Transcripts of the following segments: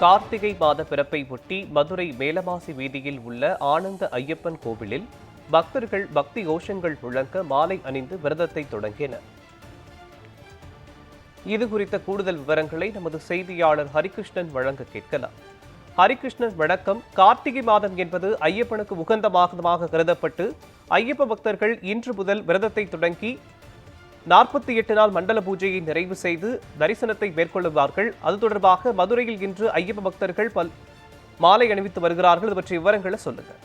கார்த்திகை மாத பிறப்பை ஒட்டி மதுரை மேலமாசி வீதியில் உள்ள ஆனந்த ஐயப்பன் கோவிலில் பக்தர்கள் பக்தி கோஷங்கள் முழங்க மாலை அணிந்து விரதத்தை தொடங்கினர். இது குறித்த கூடுதல் விவரங்களை நமது செய்தியாளர் ஹரிகிருஷ்ணன் வழங்க கேட்கலாம். ஹரிகிருஷ்ணன் வணக்கம். கார்த்திகை மாதம் என்பது ஐயப்பனுக்கு உகந்த மாதமாக கருதப்பட்டு ஐயப்ப பக்தர்கள் இன்று முதல் விரதத்தை தொடங்கி நாற்பத்தி எட்டு நாள் மண்டல பூஜையை நிறைவு செய்து தரிசனத்தை மேற்கொள்ளுவார்கள். அது தொடர்பாக மதுரையில் இன்று ஐயப்ப பக்தர்கள் பல் மாலை அணிவித்து வருகிறார்கள். இது பற்றிய விவரங்களை சொல்லுங்கள்.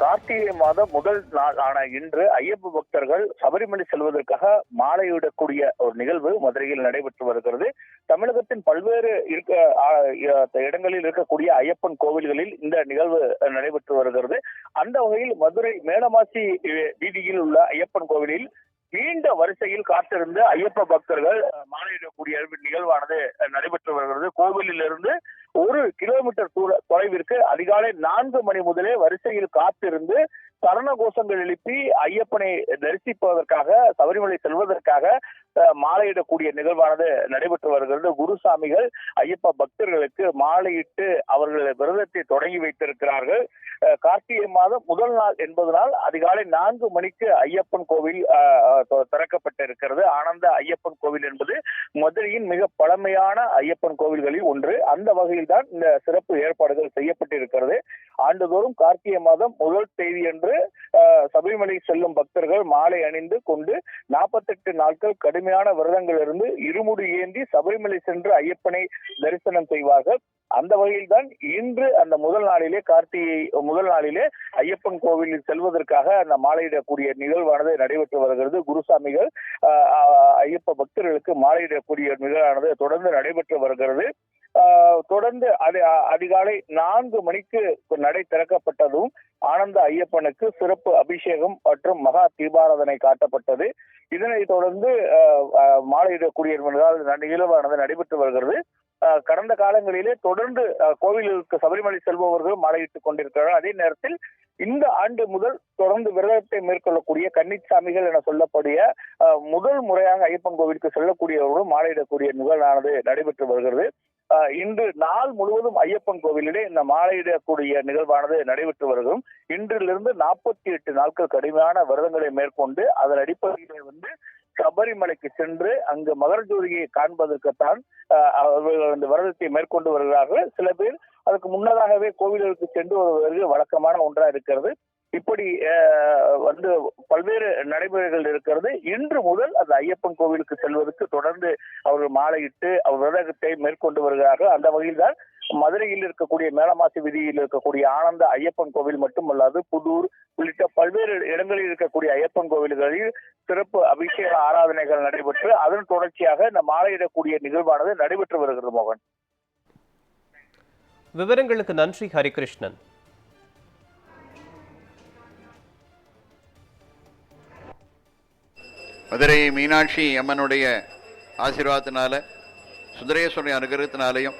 கார்த்திகை மாதம் முதல் நாள் ஆன இன்று ஐயப்ப பக்தர்கள் சபரிமலை செல்வதற்காக மாலையிடக்கூடிய ஒரு நிகழ்வு மதுரையில் நடைபெற்று வருகிறது. தமிழகத்தின் பல்வேறு இருக்க இடங்களில் இருக்கக்கூடிய ஐயப்பன் கோவில்களில் இந்த நிகழ்வு நடைபெற்று வருகிறது. அந்த வகையில் மதுரை மேலமாசி வீதியில் உள்ள ஐயப்பன் கோவிலில் நீண்ட வரிசையில் காத்திருந்து ஐயப்ப பக்தர்கள் மாலையிடக்கூடிய நிகழ்வானது நடைபெற்று வருகிறது. கோவிலில் இருந்து ஒரு கிலோமீட்டர் தூர தொலைவிற்கு அதிகாலை நான்கு மணி முதலே வரிசையில் காத்திருந்து சரண கோஷங்கள் எழுப்பி ஐயப்பனை தரிசிப்பதற்காக சபரிமலை செல்வதற்காக மாலையிடக்கூடிய நிகழ்வானது நடைபெற்று வருகிறது. குருசாமிகள் ஐயப்ப பக்தர்களுக்கு மாலையிட்டு அவர்கள் விரதத்தை தொடங்கி வைத்திருக்கிறார்கள். கார்த்திகை மாதம் முதல் நாள் என்பதனால் அதிகாலை நான்கு மணிக்கு ஐயப்பன் கோவில் திறக்கப்பட்டிருக்கிறது. ஆனந்த ஐயப்பன் கோவில் என்பது மதுரையின் மிக பழமையான ஐயப்பன் கோவில்களில் ஒன்று. அந்த வகையில் தான் இந்த சிறப்பு ஏற்பாடுகள் செய்யப்பட்டிருக்கிறது. ஆண்டுதோறும் கார்த்திகை மாதம் முதல் தேதியன்று அஹ், சபரிமலை செல்லும் பக்தர்கள் மாலை அணிந்து கொண்டு நாற்பத்தெட்டு நாட்கள் கடுமையான விரதங்கள் இருந்து இருமுடி ஏந்தி சபரிமலை சென்று ஐயப்பனை தரிசனம் செய்வார்கள். அந்த வகையில் தான் இன்று அந்த முதல் நாளிலே கார்த்திகை முதல் நாளிலே ஐயப்பன் கோவிலில் செல்வதற்காக அந்த மாலையிடக்கூடிய நிகழ்வானது நடைபெற்று வருகிறது. குருசாமிகள் ஐயப்ப பக்தர்களுக்கு மாலையிடக்கூடிய நிகழ்வானது தொடர்ந்து நடைபெற்று வருகிறது. தொடர்ந்து அதிகாலை நான்கு மணிக்கு நடை திறக்கப்பட்டதும் ஆனந்த ஐயப்பனுக்கு சிறப்பு அபிஷேகம் மற்றும் மகா தீபாராதனை காட்டப்பட்டது. இதனை தொடர்ந்து ஆஹ் மாலையிடக்கூடிய நிகழ்வானது நடைபெற்று வருகிறது. கடந்த காலங்களிலே தொடர்ந்து கோவிலுக்கு சபரிமலை செல்பவர்கள் மாலையிட்டுக் கொண்டிருக்கிறார்கள். அதே நேரத்தில் இந்த ஆண்டு முதல் தொடர்ந்து விரதத்தை மேற்கொள்ளக்கூடிய கன்னிச்சாமிகள் என சொல்லக்கூடிய முதல் முறையாக ஐயப்பன் கோவிலுக்கு செல்லக்கூடியவர்களும் மாலையிடக்கூடிய நிகழ்வானது நடைபெற்று வருகிறது. இன்று நாள் முழுவதும் ஐயப்பன் கோவிலிலே இந்த மாலையிடக்கூடிய நிகழ்வானது நடைபெற்று வருகிறோம். இன்றிலிருந்து நாற்பத்தி எட்டு நாட்கள் கடுமையான விரதங்களை மேற்கொண்டு அதன் அடிப்படையில் வந்து சபரிமலைக்கு சென்று அங்கு மகர ஜோதியை காண்பதற்குத்தான் அவர்கள் அந்த விரதத்தை மேற்கொண்டு வருகிறார்கள். சில பேர் அதுக்கு முன்னதாகவே கோவில்களுக்கு சென்று வருவது வழக்கமான ஒன்றா இருக்கிறது. இப்படி வந்து பல்வேறு நடைமுறைகள் இருக்கிறது. இன்று முதல் அந்த ஐயப்பன் கோவிலுக்கு செல்வதற்கு தொடர்ந்து அவர்கள் மாலையிட்டு அவர் விரதத்தை மேற்கொண்டு வருகிறார்கள். அந்த வகையில் தான் மதுரையில் இருக்கக்கூடிய மேலமாசி வீதியில் இருக்கக்கூடிய ஆனந்த ஐயப்பன் கோவில் மட்டுமல்லாது புதூர் உள்ளிட்ட பல்வேறு இடங்களில் இருக்கக்கூடிய ஐயப்பன் கோவில்களில் சிறப்பு அபிஷேக ஆராதனைகள் நடைபெற்று அதன் தொடர்ச்சியாக இந்த மாலையிடக்கூடிய நிகழ்வானது நடைபெற்று வருகிறது மோகன். விவரங்களுக்கு நன்றி ஹரிகிருஷ்ணன். மதுரை மீனாட்சி அம்மனுடைய ஆசீர்வாதத்தினால சுந்தரேஸ்வரனுடைய அனுகிரகத்தினாலையும்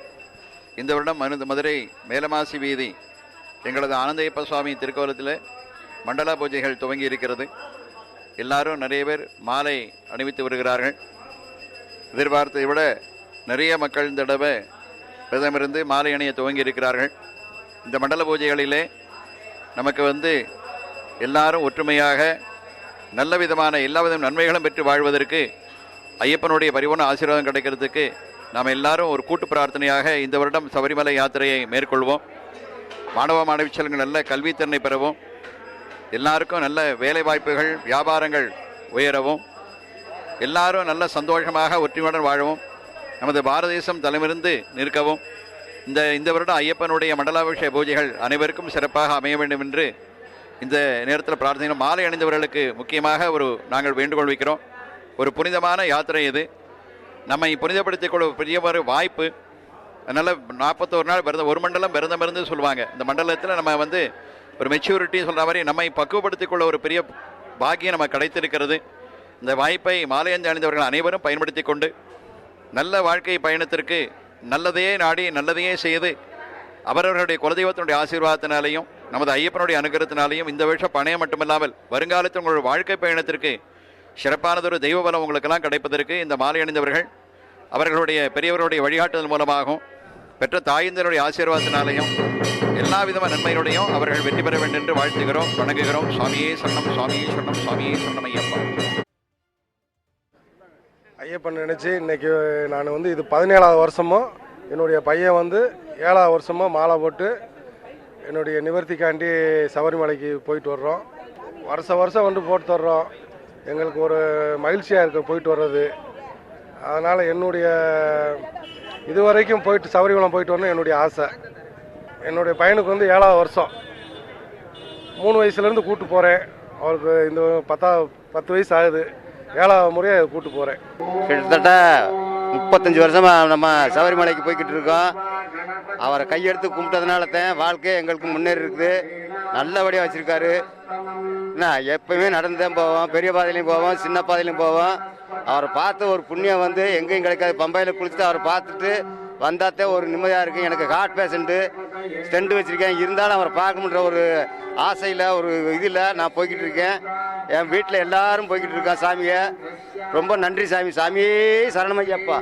இந்த வருடம் மனு மதுரை மேலமாசி வீதி எங்களது ஆனந்தயப்ப சுவாமி திருக்கோலத்தில் மண்டல பூஜைகள் துவங்கி இருக்கிறது. எல்லாரும் நிறைய பேர் மாலை அணிவித்து வருகிறார்கள். எதிர்பார்த்ததை விட நிறைய மக்கள் இந்த தடவை விதமிருந்து மாலை அணிய துவங்கி இருக்கிறார்கள். இந்த மண்டல பூஜைகளிலே நமக்கு வந்து எல்லாரும் ஒற்றுமையாக நல்ல விதமான எல்லா வித நன்மைகளும் பெற்று வாழ்வதற்கு ஐயப்பனுடைய பரிபூர்ண ஆசீர்வாதம் கிடைக்கிறதுக்கு நாம் எல்லாரும் ஒரு கூட்டு பிரார்த்தனையாக இந்த வருடம் சபரிமலை யாத்திரையை மேற்கொள்வோம். மாணவ மாணவி செல்வங்கள் நல்ல கல்வித்திறனை பெறவும் எல்லாருக்கும் நல்ல வேலை வாய்ப்புகள் வியாபாரங்கள் உயரவும் எல்லாரும் நல்ல சந்தோஷமாக ஒற்றுமையுடன் வாழவும் நமது பாரத தேசம் தலைமிருந்து நிற்கவும் இந்த இந்த வருடம் ஐயப்பனுடைய மண்டலாபிஷேக பூஜைகள் அனைவருக்கும் சிறப்பாக அமைய வேண்டும் என்று இந்த நேரத்தில் பிரார்த்தனை மாலை அணிந்தவர்களுக்கு முக்கியமாக ஒரு நாங்கள் வேண்டுகோள் வைக்கிறோம். ஒரு புனிதமான யாத்திரை இது. நம்மை புனிதப்படுத்திக் கொள்ள பெரிய ஒரு வாய்ப்பு அதனால் நாற்பத்தோரு நாள் பிறந்த ஒரு மண்டலம் பிறந்த மருந்து சொல்லுவாங்க. இந்த மண்டலத்தில் நம்ம வந்து ஒரு மெச்சூரிட்டி சொல்கிற மாதிரி நம்மை பக்குவப்படுத்திக் கொள்ள ஒரு பெரிய பாக்கியம் நமக்கு கிடைத்திருக்கிறது. இந்த வாய்ப்பை மாலையஞ்சு அணிந்தவர்கள் அனைவரும் பயன்படுத்தி கொண்டு நல்ல வாழ்க்கை பயணத்திற்கு நல்லதையே நாடி நல்லதையே செய்து அவரவர்களுடைய குலதெய்வத்தினுடைய ஆசீர்வாதத்தினாலையும் நமது ஐயப்பனுடைய அனுகிரகத்தினாலையும் இந்த வருஷம் பணையம் மட்டுமில்லாமல் வருங்காலத்தில் உங்களுடைய வாழ்க்கை பயணத்திற்கு சிறப்பானதொரு தெய்வ பலம் உங்களுக்கெல்லாம் கிடைப்பதற்கு இந்த மாலை அணிந்தவர்கள் அவர்களுடைய பெரியவருடைய வழிகாட்டுதல் மூலமாகவும் பெற்ற தாய்ந்தருடைய ஆசீர்வாதத்தினாலையும் எல்லா விதமான நன்மையோடையும் அவர்கள் வெற்றி பெற வேண்டும் என்று வாழ்த்துகிறோம் வணங்குகிறோம். சுவாமியே சரணம் சுவாமியே சரணம் சுவாமியே சரணம் ஐயப்பா. ஐயப்பன் நினச்சி இன்னைக்கு நான் வந்து இது பதினேழாவது வருஷமும் என்னுடைய பையன் வந்து ஏழாவது வருஷமும் மாலை போட்டு என்னுடைய நிவர்த்திக்காண்டி சபரிமலைக்கு போயிட்டு வர்றோம். வருஷ வருஷம் வந்து போட்டு தர்றோம். எங்களுக்கு ஒரு மகிழ்ச்சியாக இருக்குது போயிட்டு வர்றது. அதனால் என்னுடைய இதுவரைக்கும் போயிட்டு சபரிமலை போயிட்டு வரணும் என்னுடைய ஆசை. என்னுடைய பையனுக்கு வந்து ஏழாவது வருஷம். மூணு வயசுலேருந்து கூட்டு போகிறேன் அவருக்கு இந்த பத்தா பத்து வயசு ஆகுது. ஏழாவது முறையாக கூட்டு போகிறேன் கிட்டத்தட்ட முப்பத்தஞ்சு வருஷமாக நம்ம சபரிமலைக்கு போய்கிட்டு இருக்கோம். அவரை கையெடுத்து கும்பிட்டதுனால தான் வாழ்க்கை எங்களுக்கு முன்னேறி இருக்குது. நல்லபடியாக வச்சுருக்காரு. என்ன எப்பயுமே நடந்து தான் போவோம். பெரிய பாதையிலையும் போவோம். சின்ன பாதையிலையும் போவோம். அவரை பார்த்து ஒரு புண்ணியம் வந்து எங்கேயும் கிடைக்காது. பம்பையில் குளிச்சுட்டு அவரை பார்த்துட்டு வந்தாத்தே ஒரு நிம்மதியாக இருக்கும் எனக்கு ஹார்ட் பேஷண்ட்டு ஸ்டெண்ட் வச்சுருக்கேன். இருந்தாலும் அவரை பார்க்கணுன்ற ஒரு ஆசையில் ஒரு இதில் நான் போய்கிட்டு இருக்கேன். என் வீட்டில் எல்லாரும் போய்கிட்டு இருக்கேன் சாமியை. ரொம்ப நன்றி சாமி. சாமியே சரணமையப்பா